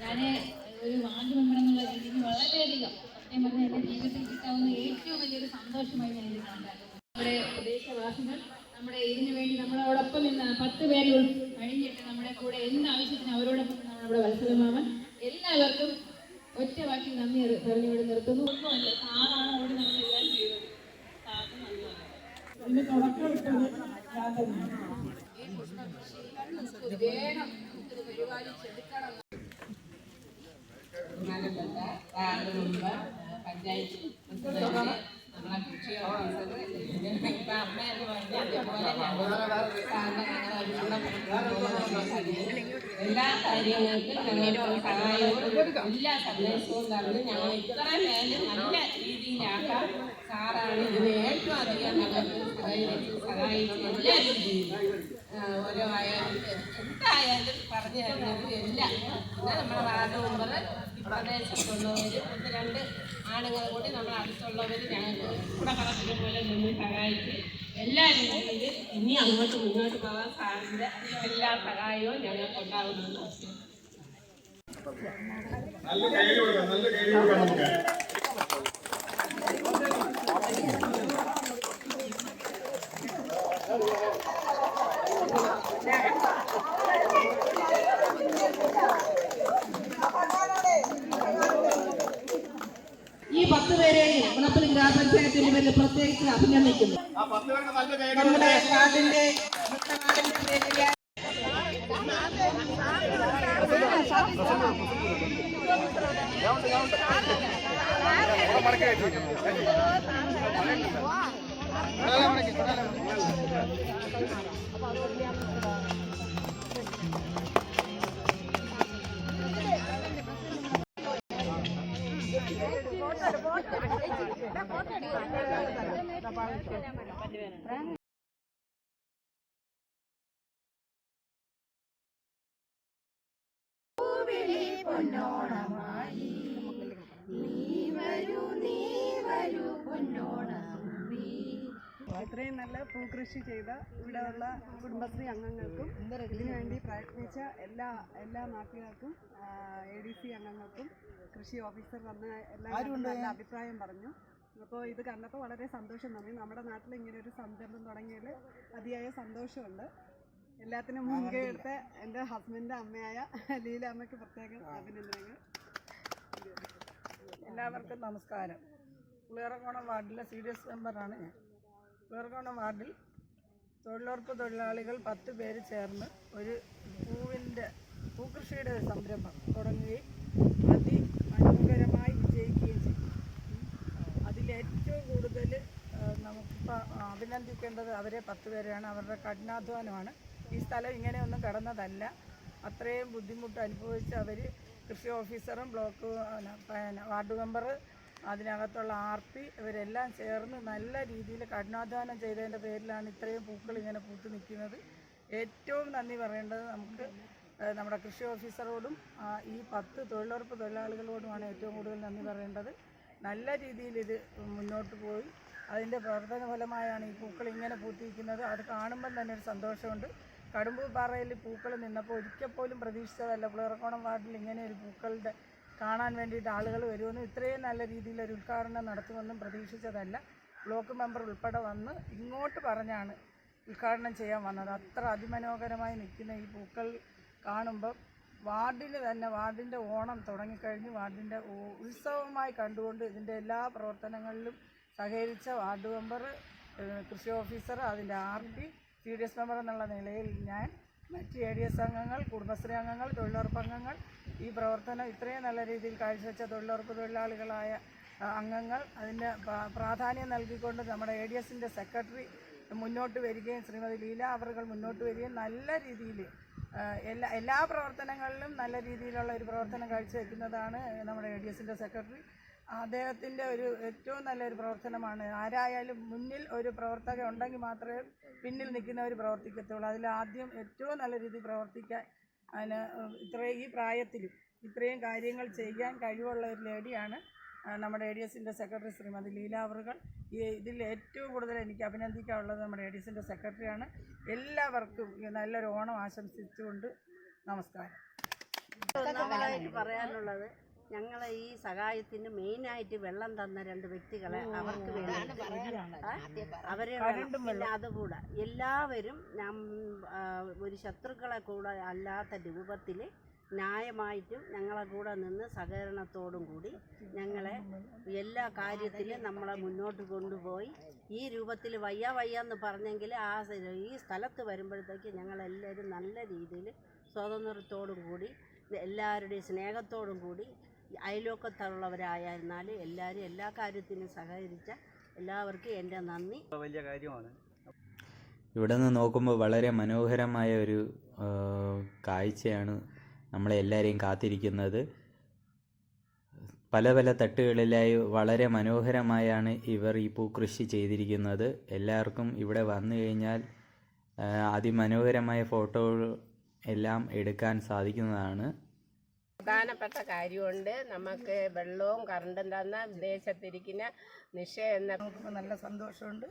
ഞാൻ ഒരു ward member എന്നുള്ള രീതിക്ക് വളരെയധികം സത്യം പറഞ്ഞാൽ എന്റെ ജീവിതത്തിൽ കിട്ടാവുന്ന ഏറ്റവും വലിയൊരു സന്തോഷമായി ഞാൻ ഇത് കണ്ടായിരുന്നു നമ്മുടെ പ്രദേശവാസികൾ നമ്മുടെ ഇതിനു വേണ്ടി നമ്മളോടൊപ്പം നിന്ന് പത്ത് പേര് കഴിഞ്ഞിട്ട് നമ്മുടെ കൂടെ എന്താവശ്യത്തിന് അവരോടൊപ്പം നമ്മുടെ വത്സലമാമൻ എല്ലാവർക്കും ഒറ്റ വാക്കിൽ നന്ദി പറഞ്ഞു ഇവിടെ നിർത്തുന്നു. സാറാണ് ഓടി നമ്മളെല്ലാം ചെയ്തത് സാറിന് നന്ദി പറയാം ഇതിന് തുടക്കമിട്ടത് ഞാൻ തന്നെയാണ് ഈ പുഷ്പകൃഷി ഇത് വേണം ഇത് പരിപാലിച്ചെടുക്കണം ബഹുമാനപ്പെട്ട വാർഡ് മെമ്പർ പഞ്ചായത്ത് പ്രസിഡന്റ് നമ്മളെ കൃഷി ഓഫീസർ ഇപ്പൊ അമ്മ എന്ന് പറഞ്ഞാൽ അതുപോലെ ഞങ്ങൾ സാറിന് ഞങ്ങൾ അതിനുള്ള എല്ലാ കാര്യങ്ങൾക്കും ഞങ്ങൾക്ക് സഹായവും എല്ലാ സന്ദേശവും തന്ന് ഞങ്ങൾ ഇത്ര മേലെ നല്ല രീതിയിലാക്കാൻ സാറാണ് ഇതിന് ഏറ്റവും അധികം ഞങ്ങൾക്ക് സഹകരിച്ച് സഹായിച്ച് എല്ലാ രീതിയിലും ഓരോ ആയാലും എന്തായാലും പറഞ്ഞു തരുന്നത് എല്ലാം. പിന്നെ നമ്മുടെ വാർഡ് മെമ്പർ പ്രദേശത്തുള്ളവർ ഒന്ന് രണ്ട് ആണുങ്ങൾ കൂടി നമ്മുടെ അടുത്തുള്ളവർ ഞങ്ങൾക്ക് കൂടെ കളത്തിനെ പോലെ നിന്ന് സഹായിച്ച് എല്ലാ രീതിയിലും ഇനി അങ്ങോട്ട് മുന്നോട്ട് പോകാൻ സാറിന്റെ എല്ലാ സഹായവും ഞങ്ങൾക്ക് ഉണ്ടാകുമെന്ന് നല്ല കൈ കൊടുക്കാം നല്ല കൈ കൊടുക്കാം നമുക്ക്. ഈ പത്ത് പേരെയും മുണപ്പള്ളി ഗ്രാമപഞ്ചായത്തിന്റെ പേരിൽ പ്രത്യേകിച്ച് അഭിനന്ദിക്കുന്നു നമ്മുടെ നാടിന്റെ പേരിൽ മടക്കി പൂവിളി പൊന്നോണമായി. നീ വരൂ നീ വരൂ പൊന്നോണമേ ഇത്രയും നല്ല പൂക്കൃഷി ചെയ്ത ഇവിടെയുള്ള കുടുംബശ്രീ അംഗങ്ങൾക്കും ഇതിനുവേണ്ടി പ്രയത്നിച്ച എല്ലാ എല്ലാ നാട്ടുകാർക്കും എ ഡി സി അംഗങ്ങൾക്കും കൃഷി ഓഫീസർ വന്ന് എല്ലാവരും നല്ല അഭിപ്രായം പറഞ്ഞു. അപ്പോൾ ഇത് കണ്ടപ്പോൾ വളരെ സന്തോഷം തോന്നി. നമ്മുടെ നാട്ടിൽ ഇങ്ങനെ ഒരു സംരംഭം തുടങ്ങിയതിൽ അതിയായ സന്തോഷമുണ്ട്. എല്ലാത്തിനും മുൻകൈ എടുത്ത എന്റെ ഹസ്ബൻഡിന്റെ അമ്മയായ ലീല അമ്മയ്ക്ക് പ്രത്യേകം അഭിനന്ദനങ്ങൾ. എല്ലാവർക്കും നമസ്കാരം. പുളിയറക്കോണം വാർഡിലെ സി ഡി എസ് മെമ്പറാണ് ഞാൻ. പുളിയറക്കോണം വാർഡിൽ തൊഴിലുറപ്പ് തൊഴിലാളികൾ പത്ത് പേര് ചേർന്ന് ഒരു പൂവിന്റെ പൂക്കൃഷിയുടെ ഒരു സംരംഭം തുടങ്ങുകയും അതിമനോഹരമായി വിജയിക്കുകയും ചെയ്തു. അതിലേറ്റവും കൂടുതൽ നമുക്കിപ്പോൾ അഭിനന്ദിക്കേണ്ടത് അവരെ പത്ത് പേരെയാണ്. അവരുടെ കഠിനാധ്വാനമാണ്. ഈ സ്ഥലം ഇങ്ങനെയൊന്നും കടന്നതല്ല. അത്രയും ബുദ്ധിമുട്ട് അനുഭവിച്ച് അവർ കൃഷി ഓഫീസറും ബ്ലോക്ക് പിന്നെ വാർഡ് മെമ്പർ അതിനകത്തുള്ള ആർ പി ഇവരെല്ലാം ചേർന്ന് നല്ല രീതിയിൽ കഠിനാധ്വാനം ചെയ്തതിന്റെ പേരിലാണ് ഇത്രയും പൂക്കൾ ഇങ്ങനെ പൂത്ത് നിൽക്കുന്നത്. ഏറ്റവും നന്ദി പറയേണ്ടത് നമുക്ക് നമ്മുടെ കൃഷി ഓഫീസറോടും ഈ പത്ത് തൊഴിലുറപ്പ് തൊഴിലാളികളോടുമാണ് ഏറ്റവും കൂടുതൽ നന്ദി പറയേണ്ടത്. നല്ല രീതിയിൽ ഇത് മുന്നോട്ട് പോയി. അതിന്റെ പ്രവർത്തന ഫലമായാണ് ഈ പൂക്കൾ ഇങ്ങനെ പൂത്തിരിക്കുന്നത്. അത് കാണുമ്പം തന്നെ ഒരു സന്തോഷമുണ്ട്. കടുമ്പൂർ പാറയിൽ പൂക്കൾ നിന്നപ്പോൾ ഒരിക്കൽ പോലും പ്രതീക്ഷിച്ചതല്ല. പുളിയറക്കോണം വാർഡിൽ ഇങ്ങനെ ഒരു പൂക്കളുടെ കാണാൻ വേണ്ടിയിട്ട് ആളുകൾ വരുമെന്നും ഇത്രയും നല്ല രീതിയിൽ ഒരു ഉദ്ഘാടനം നടത്തുമെന്നും പ്രതീക്ഷിച്ചതല്ല. ബ്ലോക്ക് മെമ്പർ ഉൾപ്പെടെ വന്ന് ഇങ്ങോട്ട് പറഞ്ഞാണ് ഉദ്ഘാടനം ചെയ്യാൻ വന്നത്. അത്ര അതിമനോഹരമായി നിൽക്കുന്ന ഈ പൂക്കൾ കാണുമ്പം വാർഡിന് തന്നെ വാർഡിന്റെ ഓണം തുടങ്ങിക്കഴിഞ്ഞ് വാർഡിന്റെ ഉത്സവമായി കണ്ടുകൊണ്ട് ഇതിന്റെ എല്ലാ പ്രവർത്തനങ്ങളിലും സഹകരിച്ച വാർഡ് മെമ്പർ കൃഷി ഓഫീസർ അതിന്റെ R C D S member എന്നുള്ള നിലയിൽ ഞാൻ മറ്റ് എ ഡി എസ് അംഗങ്ങൾ കുടുംബശ്രീ അംഗങ്ങൾ തൊഴിലുറപ്പ് അംഗങ്ങൾ ഈ പ്രവർത്തനം ഇത്രയും നല്ല രീതിയിൽ കാഴ്ചവെച്ച തൊഴിലുറപ്പ് തൊഴിലാളികളായ അംഗങ്ങൾ അതിന്റെ പ്രാധാന്യം നൽകിക്കൊണ്ട് നമ്മുടെ എ ഡി എസിന്റെ സെക്രട്ടറി മുന്നോട്ട് വരികയും ശ്രീമതി ലീല അവറുകൾ മുന്നോട്ട് വരികയും നല്ല രീതിയിൽ എല്ലാ എല്ലാ പ്രവർത്തനങ്ങളിലും നല്ല രീതിയിലുള്ള ഒരു പ്രവർത്തനം കാഴ്ചവെക്കുന്നതാണ് നമ്മുടെ എ ഡി എസിന്റെ സെക്രട്ടറി. അദ്ദേഹത്തിന്റെ ഒരു ഏറ്റവും നല്ലൊരു പ്രവർത്തനമാണ്. ആരായാലും മുന്നിൽ ഒരു പ്രവർത്തകൻ ഉണ്ടെങ്കിൽ മാത്രമേ പിന്നിൽ നിൽക്കുന്നവർ പ്രവർത്തിക്കത്തുള്ളൂ. അതിൽ ആദ്യം ഏറ്റവും നല്ല രീതിയിൽ പ്രവർത്തിക്കാൻ അതിന് ഇത്രയും ഈ പ്രായത്തിലും ഇത്രയും കാര്യങ്ങൾ ചെയ്യാൻ കഴിവുള്ള ഒരു ലേഡിയാണ് നമ്മുടെ എ ഡി എസിന്റെ സെക്രട്ടറി ശ്രീമതി ലീലാവറുകൾ ഈ ഇതിൽ ഏറ്റവും കൂടുതൽ എനിക്ക് അഭിനന്ദിക്കാനുള്ളത് നമ്മുടെ എ ഡി എസിന്റെ സെക്രട്ടറിയാണ്. എല്ലാവർക്കും നല്ലൊരു ഓണം ആശംസിച്ചുകൊണ്ട് നമസ്കാരം. പറയാനുള്ളത് ഞങ്ങളെ ഈ സഹായത്തിന് മെയിനായിട്ട് വെള്ളം തന്ന രണ്ട് വ്യക്തികളെ അവർക്ക് വേണ്ടി. അവരെ. പിന്നെ അതുകൂടെ. എല്ലാവരും ഞാൻ ഒരു ശത്രുക്കളെ കൂടെ അല്ലാത്ത രൂപത്തിൽ ന്യായമായിട്ടും ഞങ്ങളെ കൂടെ നിന്ന് സഹകരണത്തോടും കൂടി ഞങ്ങളെ എല്ലാ കാര്യത്തിലും നമ്മളെ മുന്നോട്ട് കൊണ്ടുപോയി. ഈ രൂപത്തിൽ വയ്യ വയ്യ എന്ന് പറഞ്ഞെങ്കിൽ ആ ഈ സ്ഥലത്ത് വരുമ്പോഴത്തേക്ക് ഞങ്ങളെല്ലാവരും നല്ല രീതിയിൽ സ്വാതന്ത്ര്യത്തോടും കൂടി എല്ലാവരുടെയും സ്നേഹത്തോടും കൂടി അയൽവക്കത്തുള്ളവരായിരുന്നാൽ എല്ലാവരും എല്ലാ കാര്യത്തിനും സഹകരിച്ച എല്ലാവർക്കും എന്റെ നന്ദി. വലിയ കാര്യമാണ്. ഇവിടെ നിന്ന് നോക്കുമ്പോൾ വളരെ മനോഹരമായ ഒരു കാഴ്ചയാണ് നമ്മളെ എല്ലാവരെയും കാത്തിരിക്കുന്നത്. പല പല തട്ടുകളിലായി വളരെ മനോഹരമായാണ് ഇവർ ഈ പൂക്കൃഷി ചെയ്തിരിക്കുന്നത്. എല്ലാവർക്കും ഇവിടെ വന്നു കഴിഞ്ഞാൽ അതിമനോഹരമായ ഫോട്ടോ എല്ലാം എടുക്കാൻ സാധിക്കുന്നതാണ്. പ്രധാനപ്പെട്ട കാര്യമുണ്ട്. നമുക്ക് വെള്ളവും കറണ്ടും തന്ന വിദേശത്തിരിക്കുന്ന നിഷ എന്ന നല്ല സന്തോഷമുണ്ട്.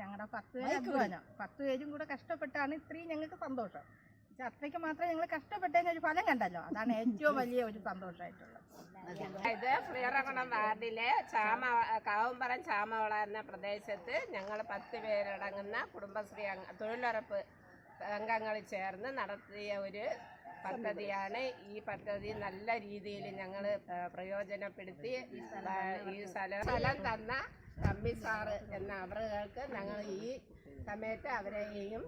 ഞങ്ങളുടെ പത്ത് പേര് അധ്വാനം. പത്ത് പേരും കൂടെ കഷ്ടപ്പെട്ടാണ് ഇത്രയും ഞങ്ങൾക്ക് സന്തോഷം. പക്ഷെ അത്രയ്ക്ക് മാത്രമേ ഞങ്ങൾ കഷ്ടപ്പെട്ടതിന് ഒരു ഫലം കണ്ടല്ലോ. അതാണ് ഏറ്റവും വലിയ ഒരു സന്തോഷമായിട്ടുള്ളത് ഇത് ശ്രീറകുളം വാർഡിലെ ചാമ കാവുംപറം ചാമ വളർന്ന പ്രദേശത്ത് ഞങ്ങൾ പത്ത് പേരടങ്ങുന്ന കുടുംബശ്രീ തൊഴിലുറപ്പ് അംഗങ്ങൾ ചേർന്ന് നടത്തിയ ഒരു പദ്ധതിയാണ് ഈ പദ്ധതി നല്ല രീതിയിൽ ഞങ്ങൾ പ്രയോജനപ്പെടുത്തി ഈ സ്ഥലം സ്ഥലം തന്ന തമ്പി സാറ് എന്ന അവർക്ക് ഞങ്ങൾ ഈ സമയത്ത് അവരെയും